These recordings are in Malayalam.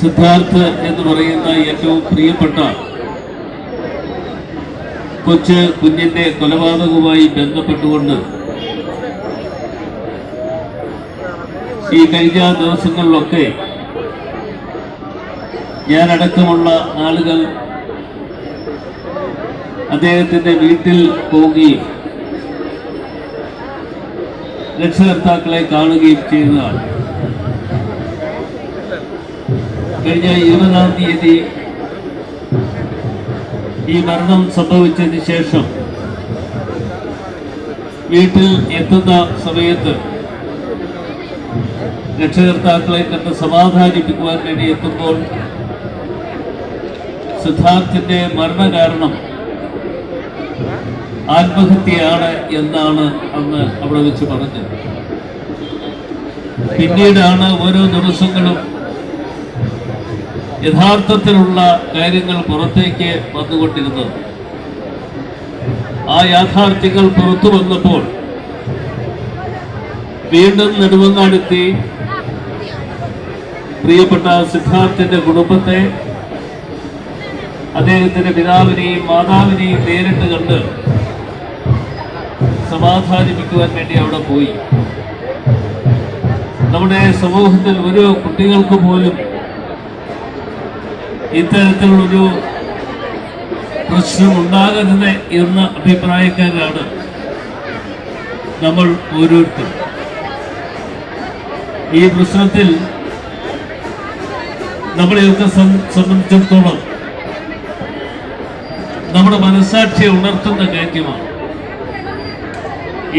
സിദ്ധാർത്ഥ് എന്ന് പറയുന്ന ഏറ്റവും പ്രിയപ്പെട്ട കൊച്ച് കുഞ്ഞിന്റെ കൊലപാതകവുമായി ബന്ധപ്പെട്ടുകൊണ്ട് ഈ കഴിഞ്ഞ ദിവസങ്ങളിലൊക്കെ ഞാനടക്കമുള്ള ആളുകൾ അദ്ദേഹത്തിന്റെ വീട്ടിൽ പോവുകയും രക്ഷകർത്താക്കളെ കാണുകയും ചെയ്തതാണ്. കഴിഞ്ഞ ഇരുപതാം തീയതി ഈ മരണം സംഭവിച്ചതിന് ശേഷം വീട്ടിൽ എത്തുന്ന സമയത്ത് രക്ഷകർത്താക്കളെ കണ്ട് സമാധാനിപ്പിക്കുവാൻ വേണ്ടി എത്തുമ്പോൾ സിദ്ധാർത്ഥിന്റെ മരണകാരണം ആത്മഹത്യയാണ് എന്നാണ് അന്ന് അവിടെ വെച്ച് പറഞ്ഞത്. പിന്നീടാണ് ഓരോ ദിവസങ്ങളും യഥാർത്ഥത്തിലുള്ള കാര്യങ്ങൾ പുറത്തേക്ക് വന്നുകൊണ്ടിരുന്നത്. ആ യാഥാർത്ഥ്യങ്ങൾ പുറത്തു വന്നപ്പോൾ വീണ്ടും നെടുമങ്ങാടെത്തി പ്രിയപ്പെട്ട സിദ്ധാർത്ഥിന്റെ കുടുംബത്തെ അദ്ദേഹത്തിന്റെ പിതാവിനെയും മാതാവിനെയും നേരിട്ട് കണ്ട് സമാധാനിപ്പിക്കുവാൻ വേണ്ടി അവിടെ പോയി. നമ്മുടെ സമൂഹത്തിൽ ഒരു കുട്ടികൾക്ക് പോലും ഇത്തരത്തിലുള്ളൊരു പ്രശ്നം ഉണ്ടാകരുത് എന്ന അഭിപ്രായക്കാരാണ് നമ്മൾ ഓരോരുത്തരും. ഈ പ്രശ്നത്തിൽ നമ്മളെയൊക്കെ സംബന്ധിച്ചിടത്തോളം നമ്മുടെ മനസാക്ഷിയെ ഉണർത്തുന്ന കാര്യമാണ്.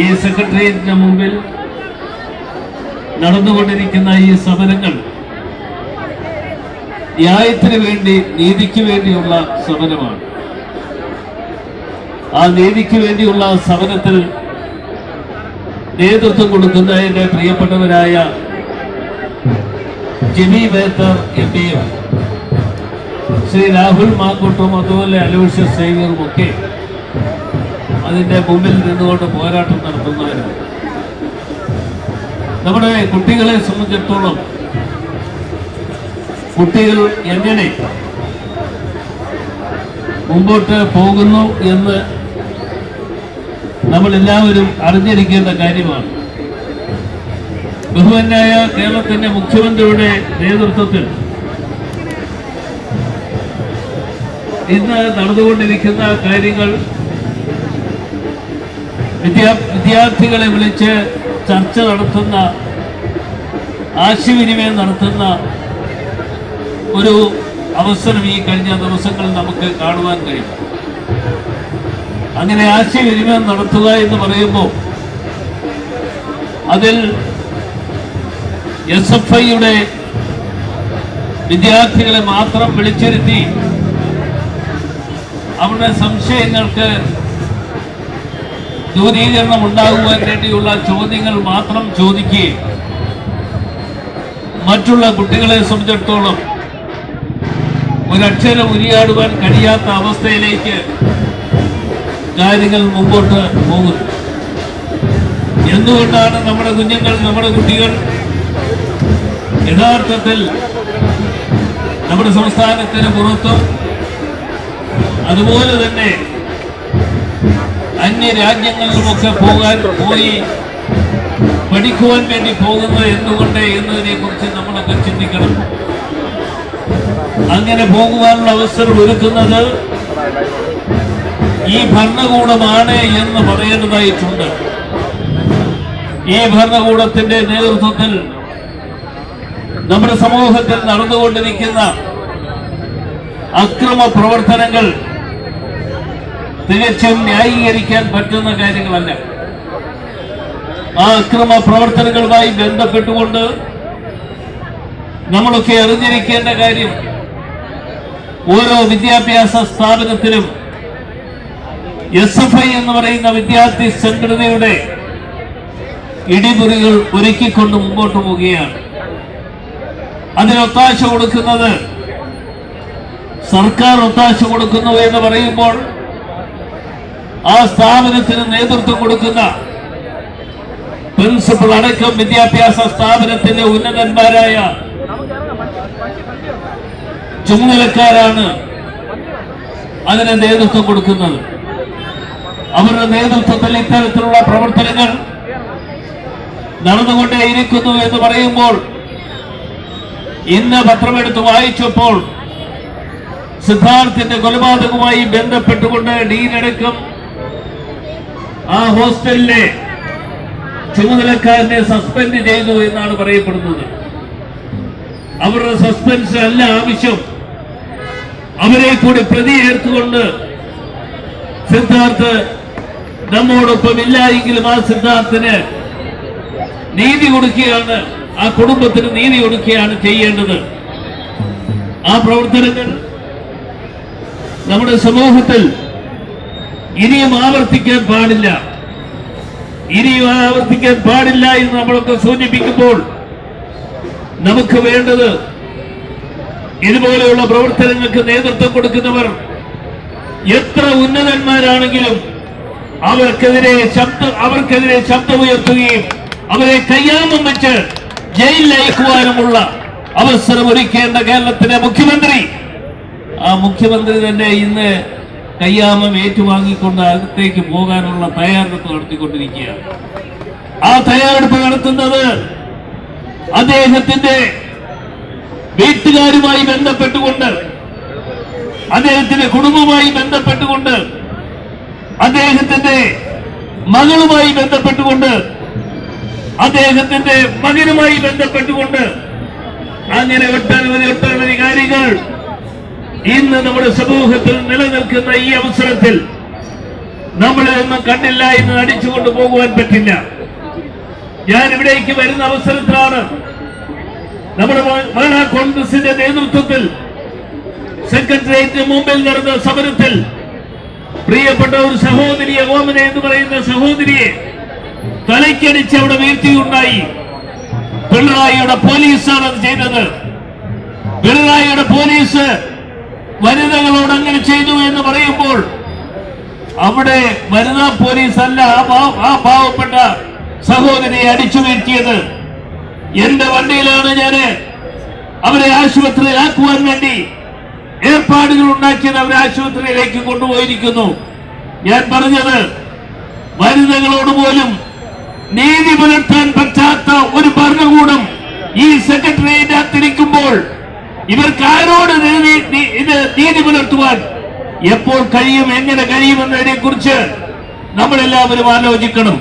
ഈ സെക്രട്ടേറിയറ്റിന് മുമ്പിൽ നടന്നുകൊണ്ടിരിക്കുന്ന ഈ സമരങ്ങൾ ന്യായത്തിന് വേണ്ടി നീതിക്ക് വേണ്ടിയുള്ള സമരമാണ് ആ നീതിക്ക് വേണ്ടിയുള്ള സമരത്തിൽ നേതൃത്വം കൊടുക്കുന്ന എന്റെ പ്രിയപ്പെട്ടവരായ ജിമി ബേത്തർ എം പിയും ശ്രീ രാഹുൽ മാക്കൂട്ടും അതുപോലെ അലോഷ്യ സേവ്യറും ഒക്കെ അതിന്റെ മുമ്പിൽ നിന്നുകൊണ്ട് പോരാട്ടം നടത്തുന്നവരാണ്. നമ്മുടെ കുട്ടികളെ സംബന്ധിച്ചിടത്തോളം കുട്ടികൾ എങ്ങനെ മുമ്പോട്ട് പോകുന്നു എന്ന് നമ്മൾ എല്ലാവരും അറിഞ്ഞിരിക്കേണ്ട കാര്യമാണ്. ബഹുമാനായ കേരളത്തിന്റെ മുഖ്യമന്ത്രിയുടെ നേതൃത്വത്തിൽ ഇന്ന് നടന്നുകൊണ്ടിരിക്കുന്ന കാര്യങ്ങൾ വിദ്യാർത്ഥികളെ വിളിച്ച് ചർച്ച നടത്തുന്ന ആശയവിനിമയം നടത്തുന്ന ഒരു അവസരം ഈ കഴിഞ്ഞ ദിവസങ്ങളിൽ നമുക്ക് കാണുവാൻ കഴിയും. അങ്ങനെ ആശയവിനിമയം നടത്തുക എന്ന് പറയുമ്പോൾ അതിൽ എസ് എഫ് ഐയുടെ വിദ്യാർത്ഥികളെ മാത്രം വിളിച്ചിരുത്തി അവരുടെ സംശയങ്ങൾക്ക് ദൂരീകരണം ഉണ്ടാകുവാൻ വേണ്ടിയുള്ള ചോദ്യങ്ങൾ മാത്രം ചോദിക്കുകയും മറ്റുള്ള കുട്ടികളെ സംബന്ധിച്ചിടത്തോളം ഒരക്ഷരം ഉരിയാടുവാൻ കഴിയാത്ത അവസ്ഥയിലേക്ക് കാര്യങ്ങൾ മുമ്പോട്ട് പോകുന്നു. എന്തുകൊണ്ടാണ് നമ്മുടെ കുഞ്ഞുങ്ങൾ നമ്മുടെ കുട്ടികൾ യഥാർത്ഥത്തിൽ നമ്മുടെ സംസ്ഥാനത്തിന് പുറത്തും അതുപോലെ തന്നെ അന്യ രാജ്യങ്ങളിലുമൊക്കെ പോകാൻ പോയി പഠിക്കുവാൻ വേണ്ടി പോകുന്നത് എന്തുകൊണ്ട് എന്നതിനെ കുറിച്ച് നമ്മളൊക്കെ ചിന്തിക്കണം. അങ്ങനെ പോകുവാനുള്ള അവസരം ഒരുക്കുന്നത് ഈ ഭരണകൂടമാണ് എന്ന് പറയേണ്ടതായിട്ടുണ്ട്. ഈ ഭരണകൂടത്തിന്റെ നേതൃത്വത്തിൽ നമ്മുടെ സമൂഹത്തിൽ നടന്നുകൊണ്ടിരിക്കുന്ന അക്രമ പ്രവർത്തനങ്ങൾ തികച്ചും ന്യായീകരിക്കാൻ പറ്റുന്ന കാര്യങ്ങളല്ല. ആ അക്രമ പ്രവർത്തനങ്ങളുമായി ബന്ധപ്പെട്ടുകൊണ്ട് നമ്മളൊക്കെ അറിഞ്ഞിരിക്കേണ്ട കാര്യം ഓരോ വിദ്യാഭ്യാസ സ്ഥാപനത്തിലും എസ് എഫ് ഐ എന്ന് പറയുന്ന വിദ്യാർത്ഥി സംഘടനയുടെ ഇടിമുറികൾ ഒരുക്കിക്കൊണ്ട് മുമ്പോട്ട് പോവുകയാണ്. അതിന് ഒത്താശ കൊടുക്കുന്നത് സർക്കാർ ഒത്താശ കൊടുക്കുന്നു എന്ന് പറയുമ്പോൾ ആ സ്ഥാപനത്തിന് നേതൃത്വം കൊടുക്കുന്ന പ്രിൻസിപ്പൾ അടക്കം വിദ്യാഭ്യാസ സ്ഥാപനത്തിന്റെ ഉന്നതന്മാരായ ചുമതലക്കാരാണ് അതിന് നേതൃത്വം കൊടുക്കുന്നത്. അവരുടെ നേതൃത്വത്തിൽ ഇത്തരത്തിലുള്ള പ്രവർത്തനങ്ങൾ നടന്നുകൊണ്ടേയിരിക്കുന്നു എന്ന് പറയുമ്പോൾ ഇന്ന് പത്രമെടുത്ത് വായിച്ചപ്പോൾ സിദ്ധാർത്ഥിന്റെ കൊലപാതകവുമായി ബന്ധപ്പെട്ടുകൊണ്ട് ഡീനടക്കം ആ ഹോസ്റ്റലിലെ ചുമതലക്കാരനെ സസ്പെൻഡ് ചെയ്തു എന്നാണ് പറയപ്പെടുന്നത്. അവരുടെ സസ്പെൻഷൻ അല്ല ആവശ്യം. അവരെ കൂടി പ്രതി ഏർത്തുകൊണ്ട് സിദ്ധാർത്ഥ് നമ്മോടൊപ്പം ഇല്ല എങ്കിലും ആ സിദ്ധാർത്ഥന് നീതി കൊടുക്കുകയാണ് ആ കുടുംബത്തിന് നീതി കൊടുക്കുകയാണ് ചെയ്യേണ്ടത്. ആ പ്രവർത്തനങ്ങൾ നമ്മുടെ സമൂഹത്തിൽ ഇനിയും ആവർത്തിക്കാൻ പാടില്ല. ഇനിയും ആവർത്തിക്കാൻ പാടില്ല എന്ന് നമ്മളൊക്കെ സൂചിപ്പിക്കുമ്പോൾ നമുക്ക് വേണ്ടത് ഇതുപോലെയുള്ള പ്രവർത്തനങ്ങൾക്ക് നേതൃത്വം കൊടുക്കുന്നവർ എത്ര ഉന്നതന്മാരാണെങ്കിലും അവർക്കെതിരെ ശബ്ദ അവർക്കെതിരെ ശബ്ദമുയർത്തുകയും അവരെ കയ്യാമം വെച്ച് ജയിലിൽ അയക്കുവാനുമുള്ള അവസരം ഒരുക്കേണ്ട കേരളത്തിലെ മുഖ്യമന്ത്രി. ആ മുഖ്യമന്ത്രി തന്നെ ഇന്ന് കയ്യാമം ഏറ്റുവാങ്ങിക്കൊണ്ട് അകത്തേക്ക് പോകാനുള്ള തയ്യാറെടുപ്പ് നടത്തിക്കൊണ്ടിരിക്കുകയാണ്. ആ തയ്യാറെടുപ്പ് നടത്തുന്നത് അദ്ദേഹത്തിന്റെ വീട്ടുകാരുമായി ബന്ധപ്പെട്ടുകൊണ്ട് അദ്ദേഹത്തിന്റെ കുടുംബവുമായി ബന്ധപ്പെട്ടുകൊണ്ട് അദ്ദേഹത്തിന്റെ മകളുമായി ബന്ധപ്പെട്ടുകൊണ്ട് അദ്ദേഹത്തിന്റെ മകനുമായി ബന്ധപ്പെട്ടുകൊണ്ട് അങ്ങനെ ഒട്ടനവധി ഒട്ടനവധി കാര്യങ്ങൾ ഇന്ന് നമ്മുടെ സമൂഹത്തിൽ നിലനിൽക്കുന്ന ഈ അവസരത്തിൽ നമ്മളിതൊന്നും കണ്ടില്ല എന്ന് അടിച്ചുകൊണ്ട് പോകുവാൻ പറ്റില്ല. ഞാൻ ഇവിടേക്ക് വരുന്ന അവസരത്തിലാണ് നമ്മുടെ മഹിളാ കോൺഗ്രസിന്റെ നേതൃത്വത്തിൽ സെക്രട്ടേറിയറ്റിന് മുമ്പിൽ നടന്ന സമരത്തിൽ പ്രിയപ്പെട്ട ഒരു സഹോദരിയെ ഓമന എന്ന് പറയുന്ന സഹോദരിയെ തലയ്ക്കടിച്ച് അവിടെ വീഴ്ത്തിയുണ്ടായി. പിണറായിയുടെ പോലീസാണ് അത് ചെയ്തത്. പിണറായിയുടെ പോലീസ് വനിതകളോട് അങ്ങനെ ചെയ്തു എന്ന് പറയുമ്പോൾ അവിടെ വനിതാ പോലീസ് അല്ല ആ പാവപ്പെട്ട സഹോദരിയെ അടിച്ചു വീഴ്ത്തിയത്. എന്റെ വണ്ടിയിലാണ് ഞാൻ അവരെ ആശുപത്രിയിലാക്കുവാൻ വേണ്ടി ഏർപ്പാടുകൾ ഉണ്ടാക്കിയത് അവരെ ആശുപത്രിയിലേക്ക് കൊണ്ടുപോയിരിക്കുന്നു. ഞാൻ പറഞ്ഞത് വനിതകളോട് പോലും നീതി പുലർത്താൻ പറ്റാത്ത ഒരു ഭരണകൂടം ഈ സെക്രട്ടേറിയറ്റിനിരിക്കുമ്പോൾ ഇവർക്ക് ആരോട് ഇത് നീതി പുലർത്തുവാൻ എപ്പോൾ കഴിയും എങ്ങനെ കഴിയുമെന്നതിനെ കുറിച്ച് നമ്മളെല്ലാവരും ആലോചിക്കണം.